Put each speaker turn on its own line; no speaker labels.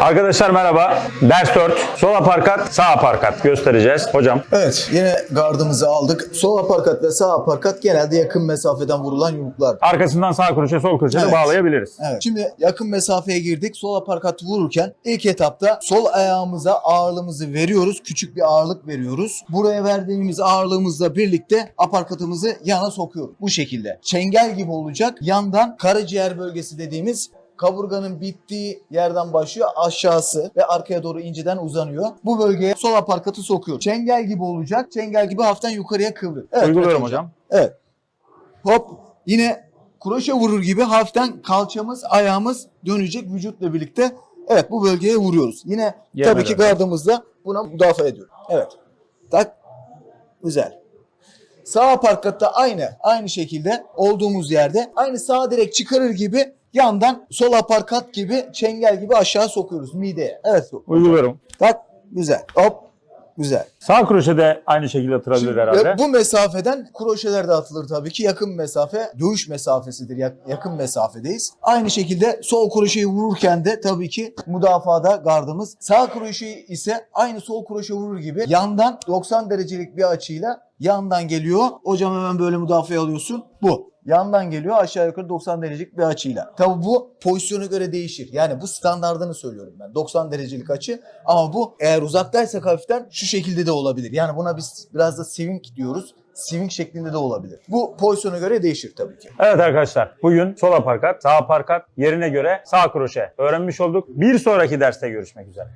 Arkadaşlar merhaba. Ders 4. Sol aparkat, sağ aparkat göstereceğiz. Hocam
Evet yine gardımızı aldık. Sol aparkat ve sağ aparkat genelde yakın mesafeden vurulan yumruklar.
arkasından sağ kroşe, sol kroşe
Evet.
bağlayabiliriz.
Evet. Şimdi yakın mesafeye girdik. Sol aparkat vururken ilk etapta sol ayağımıza ağırlığımızı veriyoruz. Küçük bir ağırlık veriyoruz. Buraya verdiğimiz ağırlığımızla birlikte aparkatımızı yana sokuyoruz. Bu şekilde. Çengel gibi olacak. Yandan karaciğer bölgesi dediğimiz kaburganın bittiği yerden başlıyor aşağısı ve arkaya doğru inceden uzanıyor. Bu bölgeye sol aparkatı sokuyor. Çengel gibi olacak. Çengel gibi hafiften yukarıya kıvrı. Evet,
Uyguluyorum hocam.
Evet. Hop yine kroşe vurur gibi hafiften kalçamız, ayağımız dönecek vücutla birlikte. Evet bu bölgeye vuruyoruz. Yine
Yerine
tabii ki gardımızla buna müdafaa ediyoruz. Evet. Tak. Güzel. Sağ aparkatta aynı aynı şekilde olduğumuz yerde aynı sağa direkt çıkarır gibi yandan sol aparkat gibi çengel gibi aşağı sokuyoruz mideye. Evet.
Uyguluyorum.
Tak. Güzel. Hop. Güzel.
Sağ kroşe de aynı şekilde atılabilir
Şimdi,
herhalde.
Bu mesafeden kroşeler de atılır tabii ki. Yakın mesafe dövüş mesafesidir. Yak- yakın mesafedeyiz. Aynı şekilde sol kroşeyi vururken de tabii ki müdafada gardımız. Sağ kroşeyi ise aynı sol kroşe vurur gibi yandan 90 derecelik bir açıyla yandan geliyor. Hocam hemen böyle müdafaya alıyorsun. Bu. Yandan geliyor aşağı yukarı 90 derecelik bir açıyla. Tabii bu pozisyona göre değişir. Yani bu standardını söylüyorum ben. 90 derecelik açı ama bu eğer uzaktaysak hafiften şu şekilde de olabilir. Yani buna biz biraz da swing diyoruz. Swing şeklinde de olabilir. Bu pozisyona göre değişir tabii ki.
Evet arkadaşlar bugün sol aparkat, sağ aparkat yerine göre sağ kroşe öğrenmiş olduk. Bir sonraki derste görüşmek üzere.